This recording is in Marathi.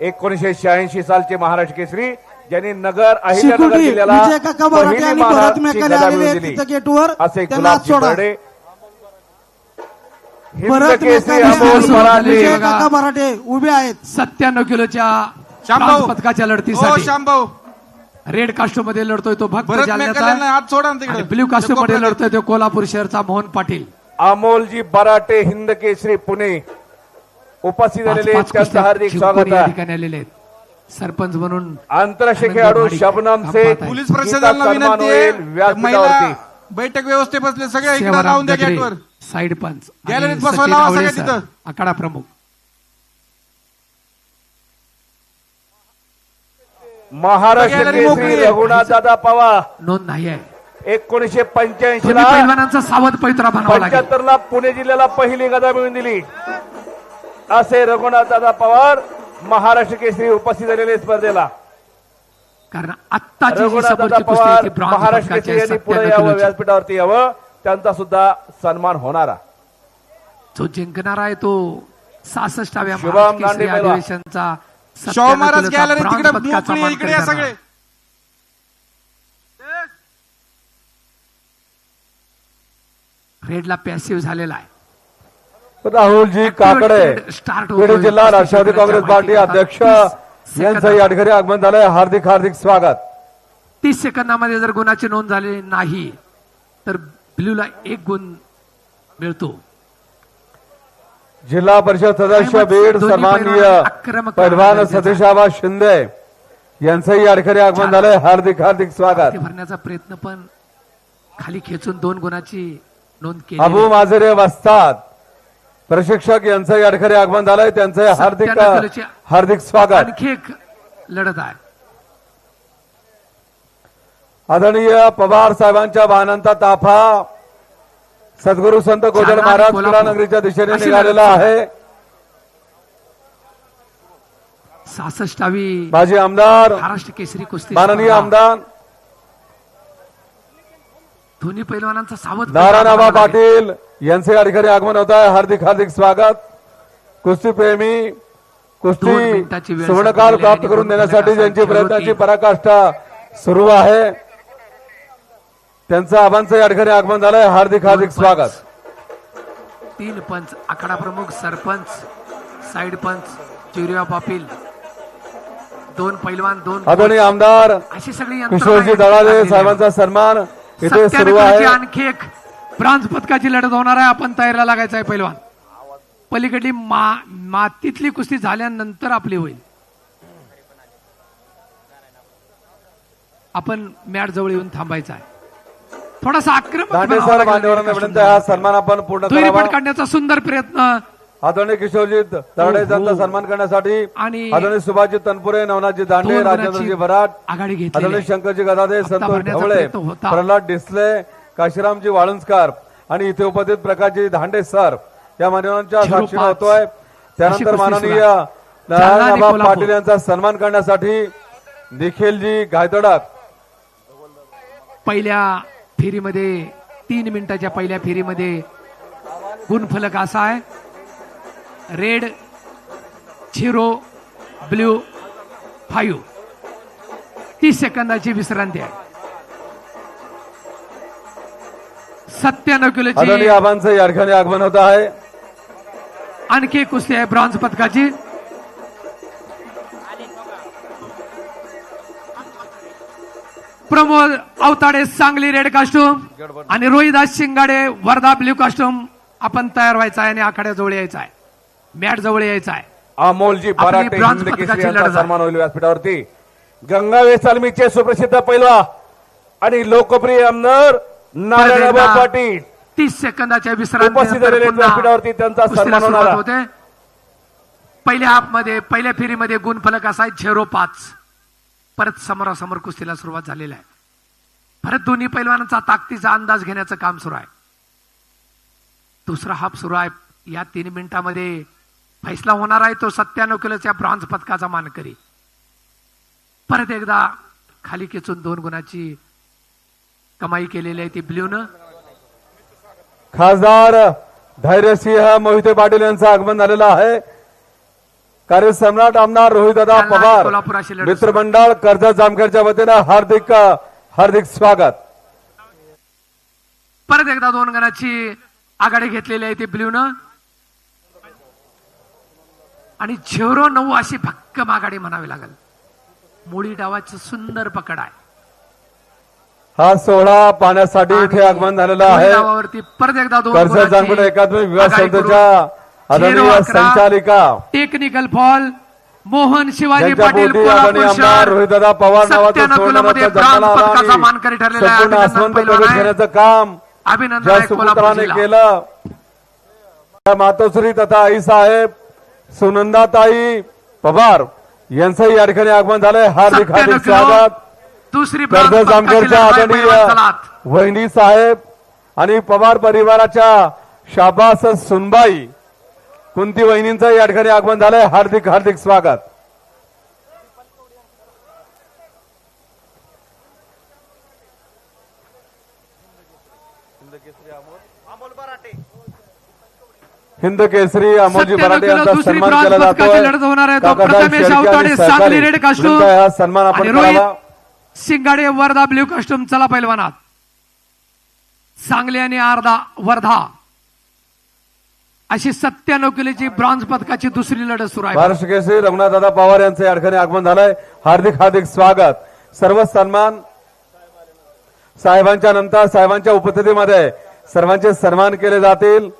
एकोणीसशे शहाऐंशी सालचे महाराष्ट्र केसरी ज्यांनी नगर अहिल्यानगर जिल्ह्याला पहिली महाराष्ट्राची गदा दिली. असे गुलाबजी बर्डे. बराटे उभे आहेत. सत्त्याण्णव किलोच्या. ब्रॉन्झ पदकाच्या हो लढतीसाठी शामभाऊ. रेड कास्टूममध्ये लढतोय तो भक्त जालन्याचा. ब्ल्यू कास्टूममध्ये लढतोय तो कोल्हापूर शहरचा मोहन पाटील. अमोलजी बराटे हिंद केसरी पुणे. उपस्थित झालेले त्यांचं हार्दिक स्वागत या आहे. ठिकाणी आलेले आहेत. सरपंच म्हणून आंतरराष्ट्रीय खेळाडू शबनम आहे. पोलीस प्रशासनाला विनंती आहे. बैठक व्यवस्थेपासले सगळे इकडे राहून द्या गेटवर. साईड पंच गॅलरीत बसवायला सगळ्या तिथं. आखाडा प्रमुख. महाराष्ट्र. रघुनाथ दादा पवार. नोंद नाही आहे. एकोणीसशे पंच्याऐंशी ला सावध पैत्रा पंच्याहत्तर ला पुणे जिल्ह्याला पहिली गदा मिळवून दिली. असे रघुनाथ दादा पवार महाराष्ट्र केसरी उपस्थित झालेले स्पर्धेला कारण आत्ताची जी रघुनाथ दादा समोरची कुस्ती आहे पवार महाराष्ट्र केसरी यांनी पुढे 97 यावं. व्यासपीठावरती यावं त्यांचा सुद्धा सन्मान होणारा जो जिंकणारा आहे तो सहासष्टाव्या पहिलवान. अधिवेशनचा शाहू 97 महाराज गॅलरी तिकडे इकडे सगळे. रेडला पॅसिव्ह झालेला आहे राहुलजी काकडे. बीड जिल्हा राष्ट्रवादी काँग्रेस पार्टी अध्यक्ष यांचं या ठिकाणी आगमन झालंय. हार्दिक हार्दिक स्वागत. तीस सेकंदामध्ये जर गुणाची नोंद झालेली नाही तर ब्ल्यूला एक गुण मिळतो. जिल्हा परिषद सदस्य? बीड सन्माननीय पैलवान आक्रमक पैलवान करण्याचा सतीश आबा शिंदे. यांचंही या ठिकाणी आगमन झालंय. हार्दिक हार्दिक स्वागत. भरण्याचा प्रयत्न पण खाली खेचून दोन गुणाची नोंद केली अबू माजरे वस्ताद. प्रशिक्षक यांचं या ठिकाणी आगमन झालंय. त्यांचं हार्दिक हार्दिक स्वागत. आणखी एक लढत आहे. आदरणीय पवार साहेबांच्या वाहनांचा ताफा सद्गुरू संत आणि महाराज. नगरीच्या दिशेने निघालेला आहे. सहासष्टावी माजी आमदार महाराष्ट्र केसरी कुस्ती माननीय. आमदार दोन्ही पैलवानांचा सावध नारायणबा पाटील यांचे या ठिकाणी आगमन होत आहे. हार्दिक हार्दिक स्वागत. कुस्ती प्रेमी कुस्ती सुवर्णकाल प्राप्त करून देण्यासाठी ज्यांची प्रयत्नाची. पराकाष्ठा सुरू आहे. त्यांचं आबांचं या ठिकाणी आगमन झालंय. हार्दिक हार्दिक स्वागत. तीन पंच. आखाडा प्रमुख सरपंच साईड पंच चिवरिया पाटील. दोन पैलवान दोन आमदार अशी सगळी किशोरजी दळाले. साहेबांचा सन्मान. इथे सुरू आहे. आणखी एक ब्रांझ पदकाची लढत होणार आहे आपण तयारीला लागायचं आहे पैलवान. पलीकडली मा मातीतली कुस्ती झाल्यानंतर आपली होईल. आपण मॅट जवळ येऊन थांबायचं आहे. थोडासा आक्रमक हा सन्मान आपण पूर्ण काढण्याचा सुंदर प्रयत्न आदरणीय किशोरजी दराडे यांचा सन्मान करण्यासाठी आणि आदरणीय सुभाषजी तनपुरे नवनाथजी दांडे दोन राजेंद्रजी भराट आघाडी घेतली आदरणीय शंकरजी गदादे संतोष भरण्याचा ढवळे प्रयत्न होता. प्रल्हाद डिसले काशीरामजी वाळुंजकर आणि इथे उपस्थित प्रकाशजी धांडे सर या मान्यवरांच्या झिरो साक्षीने पाच. होतोय त्यानंतर कुस्ती माननीय सुरू आहे. जालना आणि नारायणबा कोल्हापूर. पाटील यांचा सन्मान करण्यासाठी निखिलजी गायतडक पहिल्या फेरीमध्ये तीन मिनिटाच्या पहिल्या फेरीमध्ये गुणफलक असा आहे रेड झिरो ब्ल्यू फाईव्ह तीस सेकंदाची विश्रांती आहे. सत्त्याण्णव किलोची आबांचं या ठिकाणी आगमन होत आहे. आणखी एक कुस्ती आहे ब्रॉन्झ पदकाची. प्रमोद अवताडे सांगली रेड कास्टूम आणि रोहिदास शिंगाडे वर्धा ब्ल्यू कास्टूम आपण तयार व्हायचा आहे आणि आखाड्याजवळ यायचा आहे. मॅट जवळ यायचा आहे. अमोलजी पराटे हिंद केसरी यांचा. सन्मान होईल व्यासपीठावरती. गंगावे सालमीचे सुप्रसिद्ध पैलवा आणि लोकप्रिय आमदार नारायणबा पाटील. तीस सेकंदाच्या उपस्थित झालेले विश्रांती व्यासपीठावरती त्यांचा सन्मान होणारा. होते. पहिल्या हाफमध्ये पहिल्या फेरीमध्ये गुणफलक असा आहे झिरो पाच. परत समोरासमोर कुस्तीला सुरुवात झालेली आहे. परत दोन्ही पैलवानांचा ताकदीचा अंदाज घेण्याचं काम सुरू आहे. दुसरा हाफ सुरू आहे. या तीन मिनिटांमध्ये फैसला होणार आहे तो सत्त्याण्णव किलोच्या ब्रॉन्झ पदकाचा मानकरी. परत एकदा खाली खेचून दोन गुणाची कमाई केलेली आहे ती ब्ल्यूनं. खासदार धैर्यसिंह मोहिते पाटील यांचं आगमन झालेलं आहे. कार्यसम्राट आमदार आणि पवार मित्रमंडळ कर्जत जामखेडच्या वतीनं हार्दिक हार्दिक स्वागत. परत एकदा दोन गणाची आघाडी घेतलेली आहे ती ब्ल्यूनं. आणि झेरो नऊ अशी भक्कम आघाडी म्हणावी लागेल. मुळी डावाचं सुंदर पकड आहे. हा सोहळा पाहण्यासाठी इथे आगमन झालेला आहे. परत एकदा दोन एकात्मिक संस्थेच्या संचालिका. टेक्निकल फॉल मोहन शिवाजी पाटील आमदार रोहितदादा पवार नावाचा मानकरी ठरलेला काम अभिनंदन. केलं. मातोश्री तथा आई साहेब सुनंदाताई पवार यांचंही या ठिकाणी आगमन झालंय. हार्दिक हार्दिक. स्वागत. दुसरी जामखेडच्या आदरणीय. वहिनी साहेब आणि पवार परिवाराच्या शाबास सुनबाई. कुंती वहिनींचं या ठिकाणी आगमन झालंय. हार्दिक हार्दिक स्वागत. हिंद केसरी अमोलजी मराठे यांचा सन्मान केला पदकाची जातोय लढत होणार आहे. तो. काकासाहेब प्रथमेश शेळके आणि अवताडे, सहकारी सांगली रेड कास्टूम. वृंद हा सन्मान आपण शिंगाडे वर्धा ब्ल्यू कस्टम चला पैलवानात. सांगली आणि अर्धा वर्धा. अशी सत्त्याण्णव किलोची ब्रॉन्झ पदकाची दुसरी लढत सुरू आहे. महाराष्ट्र केसरी रघुनाथदादा पवार यांचं या ठिकाणी आगमन झालंय. हार्दिक हार्दिक स्वागत. सर्व सन्मान साहेबांच्या नंतर साहेबांच्या उपस्थितीमध्ये सर्वांचे सन्मान केले जातील.